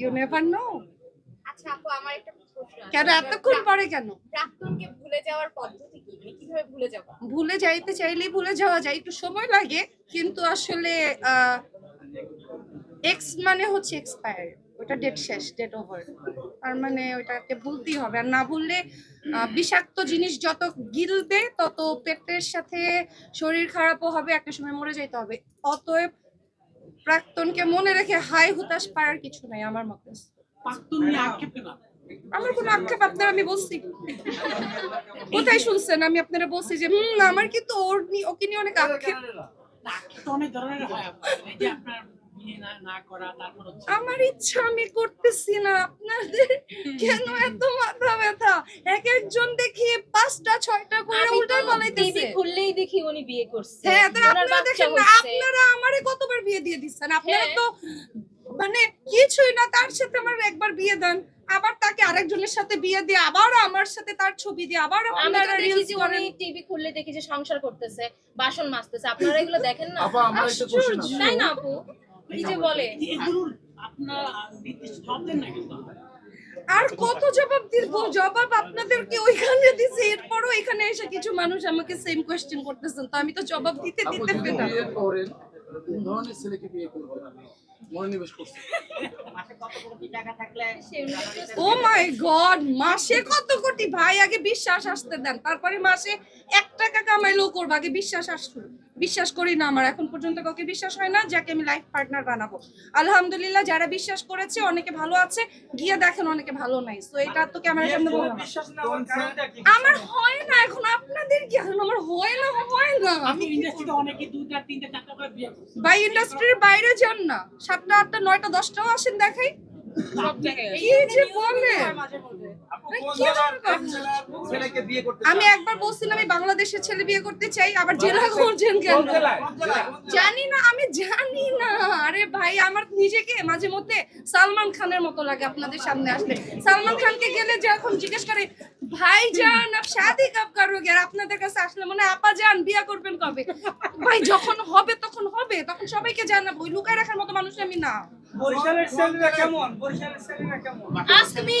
You never know আচ্ছা আপু আমার একটা প্রশ্ন কেন এতক্ষণ পরে কেন? প্রাক্তনকে ভুলে যাওয়ার পদ্ধতি কি? মানে কীভাবে ভুলে যাব ভুলে যাইতে চাইলে ভুলে যাওয়া যায়। একটু সময় লাগে কিন্তু আসলে এক্স মানে হচ্ছে এক্সপায়ার ওটা ডেট শেষ ডেট ওভার আর মানে ওটাকে ভুলতেই হবে। আর না ভুললে বিষাক্ত জিনিস যত গিলবে তত পেটের সাথে শরীর খারাপও হবে একটা সময় মরে যাইতে হবে। অতএব প্রাক্তনকে মনে রেখে হাই হুতাশ পাওয়ার কিছু নাই আমার মতে। আমার কোনো আক্ষেপ আপনার আমি বলছি। কোথায় শুনছেন? আমি আপনারা বলছি যে হুম আমার কিন্তু ওর ওকে নিয়ে অনেক আক্ষেপ আমার ইচ্ছা আমি করতেছি না। আপনাদের কেন এত মাথা ব্যথা? বিয়ে করছে হ্যাঁ আপনারা দেখেন আপনারা আমারে কতবার বিয়ে দিয়ে দিচ্ছেন আপনারা হ্যাঁ। তো মানে কিছুই না তার সাথে আমার একবার বিয়ে দেন আবার তাকে আরেকজনের সাথে বিয়ে দিয়ে আবার আমার সাথে তার ছবি দিয়ে আবার আপনারা রিলস করেন। টিভি খুললে দেখি যে সংসার করতেছে বাসন মাজতেছে আপনারা এগুলো দেখেন না? আপা আমরা একটু কোশ্চেন তাই না আপু? নিজে বলে। এগুলো আপনারা নির্দিষ্ট ভাবলেন না কিন্তু। আর কত জবাব দিব? জবাব আপনাদেরকে ওইখানে দিছি। এরপরও এখানে এসে কিছু মানুষ আমাকে সেম কোয়েশ্চেন করতেছেন। তো আমি তো জবাব দিতে দিতে পেতাম। কোন ধরনের ও মাই গড মাসে কত কোটি ভাই আগে বিশ্বাস আসতে দেন। তারপরে মাসে এক টাকা কামাইলেও করব আগে বিশ্বাস আসুন বিশ্বাস করি না আমার। এখন পর্যন্ত কাউকে বিশ্বাস হয় না যাকে আমি লাইফ পার্টনার বানাবো। আলহামদুলিল্লাহ যারা বিশ্বাস করেছে অনেকে ভালো আছে গিয়ে দেখেন অনেকে ভালো নাই। তো এটা তো ক্যামেরার সামনে বলব আমার হয় না এখন আপনাদের কি এখন আমার হয় না হয় না। আমি ইন্ডাস্ট্রিতে অনেকে দুইটা তিনটা চারটা করে বিয়ে ভাই ইন্ডাস্ট্রির বাইরে যান না। সাতটা আটটা নয়টা দশটাও আসেন দেখাই। সব জায়গায়। যে বলে। আমি একবার বলছিলাম আমি বাংলাদেশের ছেলে বিয়ে করতে চাই আবার জেলা করছেন কেন জানি না আমি জানি না। আরে ভাই আমার নিজেকে মাঝে মধ্যে সালমান খানের মতো লাগে আপনাদের সামনে আসলে সালমান খানকে গেলে যখন জিজ্ঞেস করে ভাই যান আপ শাদি কব আর আপনাদের কাছে আসলে মনে আপা যান বিয়ে করবেন কবে? ভাই যখন হবে তখন হবে তখন সবাইকে জানাব। লুকায় রাখার মতো মানুষ আমি না। বরিশালের ছেলেরা কেমন? বরিশালের ছেলেরা কেমন? আসমি